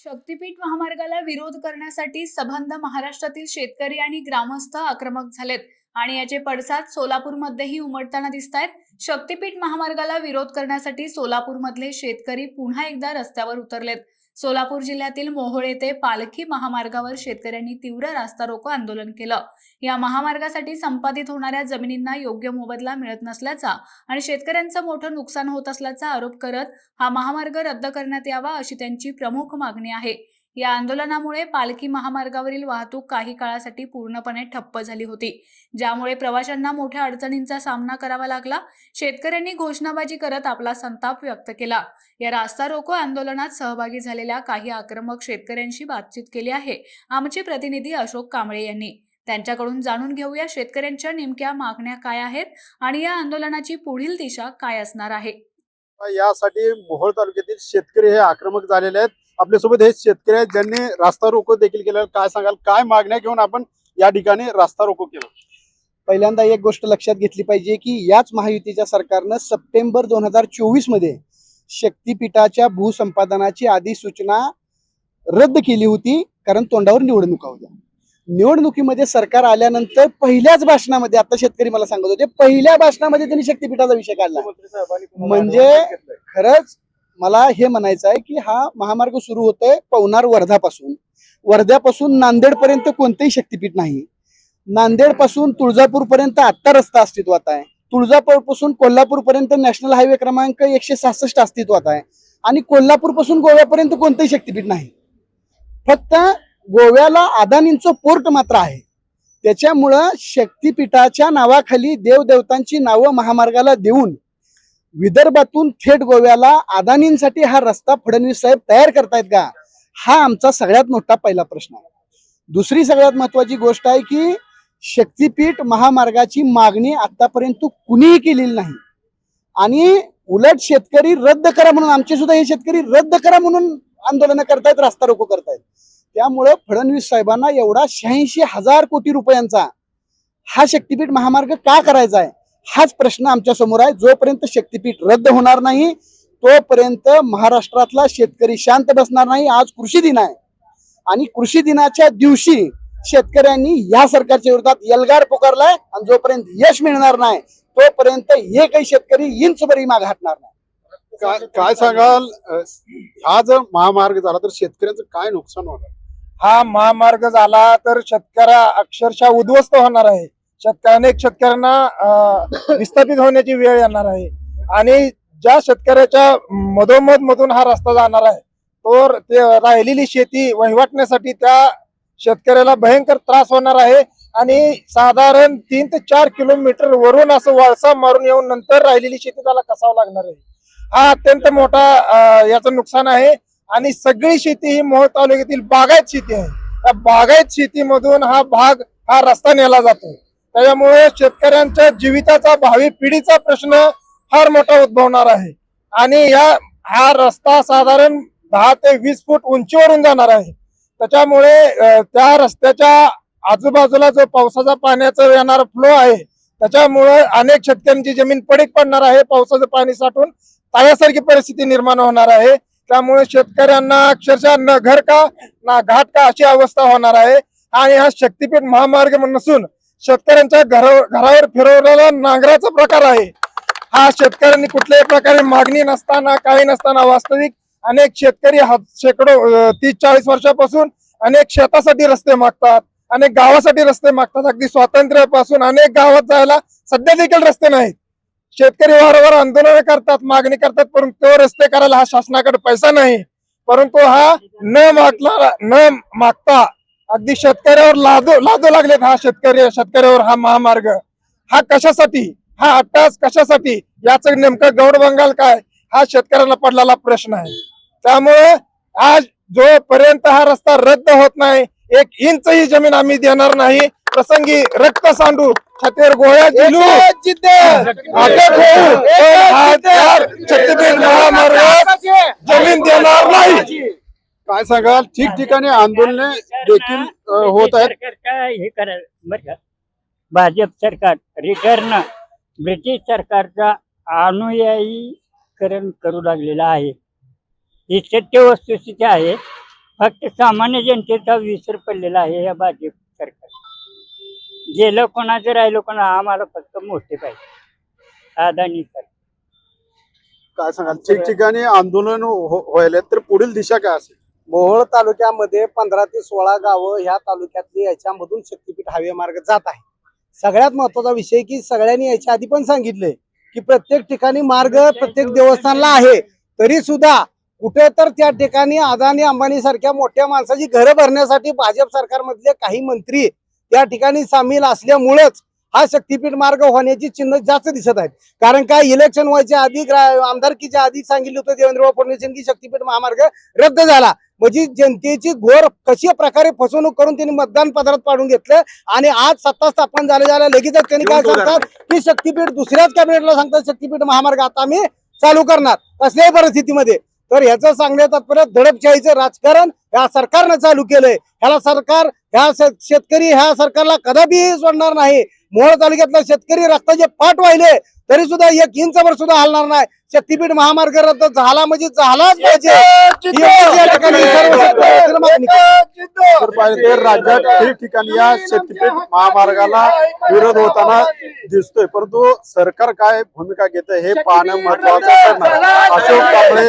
शक्तीपीठ महामार्गाला विरोध करण्यासाठी सबंध महाराष्ट्रातील शेतकरी आणि ग्रामस्थ आक्रमक झालेत. आणि याचे पडसाद सोलापूरमध्येही उमटताना दिसत आहेत शक्तीपीठ महामार्गाला विरोध करण्यासाठी सोलापूरमधले शेतकरी पुन्हा एकदा रस्त्यावर उतरलेत. सोलापूर जिल्ह्यातील मोहोळ येथे पालखी महामार्गावर शेतकऱ्यांनी तीव्र रास्ता रोको आंदोलन केलं. या महामार्गासाठी संपादित होणाऱ्या जमिनींना योग्य मोबदला मिळत नसल्याचा आणि शेतकऱ्यांचं मोठं नुकसान होत असल्याचा आरोप करत हा महामार्ग रद्द करण्यात यावा अशी त्यांची प्रमुख मागणी आहे. या आंदोलनामुळे पालखी महामार्गावरील वाहतूक काही काळासाठी पूर्णपणे ठप्प झाली होती. ज्यामुळे प्रवाशांना मोठ्या अडचणींचा सामना करावा लागला. शेतकऱ्यांनी घोषणाबाजी करत आपला संताप व्यक्त केला. या रास्ता रोको आंदोलनात सहभागी झालेल्या काही आक्रमक शेतकऱ्यांशी बातचीत केली आहे. आमचे प्रतिनिधी अशोक कांबळे यांनी. त्यांच्याकडून जाणून घेऊया शेतकऱ्यांच्या नेमक्या मागण्या काय आहेत आणि या आंदोलनाची पुढील दिशा काय असणार आहे. यासाठी मोहोळ तालुक्यातील शेतकरी हे आक्रमक झालेले आहेत. आपल्यासोबत हे शेतकरी आहेत ज्यांनी रास्ता रोको देखील केलं. काय सांगाल? काय मागण्या घेऊन आपण या ठिकाणी रास्ता रोको केलं? पहिल्यांदा एक गोष्ट लक्षात घेतली पाहिजे की याच महायुतीच्या सरकारनं सप्टेंबर दोन हजार चोवीसमध्ये शक्तीपीठाच्या भूसंपादनाची अधिसूचना रद्द केली होती कारण तोंडावर निवडणुका होत्या. निवडणुकीमध्ये सरकार आल्यानंतर पहिल्याच भाषणामध्ये आता शेतकरी मला सांगत होते पहिल्या भाषणामध्ये त्यांनी शक्तीपीठाचा विषय काढला. म्हणजे- खरंच मला हे म्हणायचं आहे की हा महामार्ग सुरू होतोय पवनार वर्धापासून. वर्ध्यापासून नांदेड पर्यंत कोणतेही शक्तीपीठ नाही. नांदेडपासून आत्ता रस्ता अस्तित्वात आहे. तुळजापूरपासून कोल्हापूरपर्यंत नॅशनल हायवे क्रमांक एकशे सहासष्ट अस्तित्वात आहे. आणि कोल्हापूरपासून गोव्यापर्यंत कोणतंही शक्तीपीठ नाही. फक्त गोव्याला अदानींचं पोर्ट मात्र आहे. त्याच्यामुळं शक्तीपीठाच्या नावाखाली देवदेवतांची नावं महामार्गाला देऊन विदर्भातून थेट गोव्याला अदानींसाठी हा रस्ता फडणवीस साहेब तयार करतायत का? हा आमचा सगळ्यात मोठा पहिला प्रश्न आहे. दुसरी सगळ्यात महत्वाची गोष्ट आहे की शक्तीपीठ महामार्गाची मागणी आतापर्यंत कुणीही केलेली नाही. आणि उलट शेतकरी रद्द करा म्हणून आमचे सुद्धा हे शेतकरी रद्द करा म्हणून आंदोलन करतायत रास्ता रोको करतायत. त्यामुळं फडणवीस साहेबांना एवढा शहाऐंशी हजार कोटी रुपयांचा हा शक्तीपीठ महामार्ग का करायचा आहे? हाच प्रश्न आमच्यासमोर आहे. जोपर्यंत शक्तीपीठ रद्द होणार नाही तोपर्यंत महाराष्ट्रातला शेतकरी शांत बसणार नाही. आज कृषी दिन आहे. आणि कृषी दिनाच्या दिवशी शेतकऱ्यांनी या सरकारच्या विरोधात यलगार पुकारलाय. आणि जोपर्यंत यश मिळणार नाही तोपर्यंत हे काही शेतकरी इंचभरही माग हटणार नाही. काय काय सांगाल? हा जर महामार्ग झाला तर शेतकऱ्यांचं काय नुकसान होणार? हा महामार्ग झाला तर शेतकऱ्या अक्षरशः उद्ध्वस्त होणार आहे. शेतकऱ्या अनेक शेतकऱ्यांना विस्थापित होण्याची वेळ येणार आहे. आणि ज्या शेतकऱ्याच्या मधोमध मधून हा रस्ता जाणार आहे तो ते राहिलेली शेती वहिवाटण्यासाठी त्या शेतकऱ्याला भयंकर त्रास होणार आहे. आणि साधारण तीन ते चार किलोमीटर वरून असं वळसा मारून येऊन नंतर राहिलेली शेती त्याला कसावं लागणार आहे? हा अत्यंत मोठा याचं नुकसान आहे. आणि सगळी शेती ही मोहोळ तालुक्यातील बागायत शेती आहे. त्या बागायत शेतीमधून हा भाग हा रस्ता नेला जातो त्याच्यामुळे शेतकऱ्यांच्या जीविताचा भावी पिढीचा प्रश्न फार मोठा उद्भवणार आहे. आणि या हा रस्ता साधारण दहा ते वीस फूट उंचीवरून जाणार आहे. त्याच्यामुळे त्या रस्त्याच्या आजूबाजूला जो पावसाचा पाण्याचा येणार फ्लो आहे त्याच्यामुळे अनेक शेतकऱ्यांची जमीन पडीक पडणार आहे पावसाचं पाणी साठून तळ्यासारखी परिस्थिती निर्माण होणार आहे. त्यामुळे शेतकऱ्यांना अक्षरशः न घर का ना घाट का अशी अवस्था होणार आहे. आणि हा शक्तीपीठ महामार्ग नसून शेतकऱ्यांच्या घरावर घरावर फिरवलेला नांगराचा प्रकार आहे. हा शेतकऱ्यांनी कुठल्याही प्रकारे मागणी नसताना काही नसताना वास्तविक अनेक शेतकरी हा शेकडो तीस चाळीस वर्षापासून अनेक शेतासाठी रस्ते मागतात अनेक गावासाठी रस्ते मागतात. अगदी स्वातंत्र्यापासून अनेक गावात जायला सध्या देखील रस्ते नाहीत. शेतकरी वारंवार आंदोलन करतात मागणी करतात परंतु तो रस्ते करायला हा शासनाकडे पैसा नाही. परंतु हा न मागणारा न मागता अगदी शेतकऱ्यावर लादू लादू लागलेत हा शेतकरी शेतकऱ्यावर हा महामार्ग. हा कशासाठी? हा अट्टास कशासाठी? याचं नेमकं गौड बंगाल काय? हा शेतकऱ्यांना पडलेला प्रश्न आहे. त्यामुळे आज जोपर्यंत हा रस्ता रद्द होत नाही एक इंच ही जमीन आम्ही देणार नाही. प्रसंगी रक्त सांडू छातीवर गोळ्या हा त्या शक्तीपीठ महामार्गात जमीन देणार नाही. काय सांगाल? ठिकठिकाणी आंदोलने देखील होत आहेत. सरकार काय हे करायला बरं का? भाजप सरकार रिटर्न ब्रिटिश सरकारचा अनुयायीकरण करू लागलेला आहे. ही सत्य वस्तुस्थिती आहे. फक्त सामान्य जनतेचा विसर पडलेला आहे या भाजप सरकार. गेलं कोणाचं राहिलं कोणा आम्हाला फक्त मोठे पाहिजे. अदानी सर काय सांगाल? ठिकठिकाणी आंदोलन हो- व्हायला तर पुढील दिशा काय असेल? मोहोळ तालुक्यामध्ये पंधरा ते सोळा गावं ह्या तालुक्यातली याच्यामधून शक्तीपीठ हायवे मार्ग जात आहे. सगळ्यात महत्त्वाचा विषय की सगळ्यांनी याच्या आधी पण सांगितलंय की प्रत्येक ठिकाणी मार्ग प्रत्येक देवस्थानला आहे. तरी सुद्धा कुठे तर त्या ठिकाणी अदानी अंबानी सारख्या मोठ्या माणसाची घरं भरण्यासाठी भाजप सरकारमधले काही मंत्री त्या ठिकाणी सामील असल्यामुळेच हा शक्तीपीठ मार्ग होण्याची चिन्ह जास्त दिसत आहेत. कारण काय इलेक्शन व्हायच्या आधी आमदारकीच्या आधी सांगितलं होतं देवेंद्र फडणवीस यांनी शक्तीपीठ महामार्ग रद्द झाला. म्हणजे जनतेची घोर कशा प्रकारे फसवणूक करून त्यांनी मतदान पत्रात पाडून घेतलं आणि आज सत्ता स्थापन झाल्या झाल्या लगेचच त्यांनी काय सांगतात की शक्तीपीठ दुसऱ्याच कॅबिनेटला सांगतात शक्तीपीठ महामार्ग आता आम्ही चालू करणार. कसल्याही परिस्थितीमध्ये. तर ह्याचं सांगण्यात तात्पर्य दडपशाहीचं राजकारण ह्या सरकारनं चालू केलंय. ह्याला सरकार ह्या शेतकरी ह्या सरकारला कदापि सोडणार नाही. मोहोळ तालुक्यातला शेतकरी रस्त्याचे पाठ वाहिले तरी सुद्धा एक इंचभर सुद्धा हलणार नाही. शक्तीपीठ महामार्ग रद्द झाला म्हणजे झालाच पाहिजे. ही राज्यात ठिकठिकाणी या शक्तीपीठ महामार्गाला विरोध होताना दिसतोय. परंतु सरकार काय भूमिका घेत हे पाहणं महत्वाचं अशोक कांबळे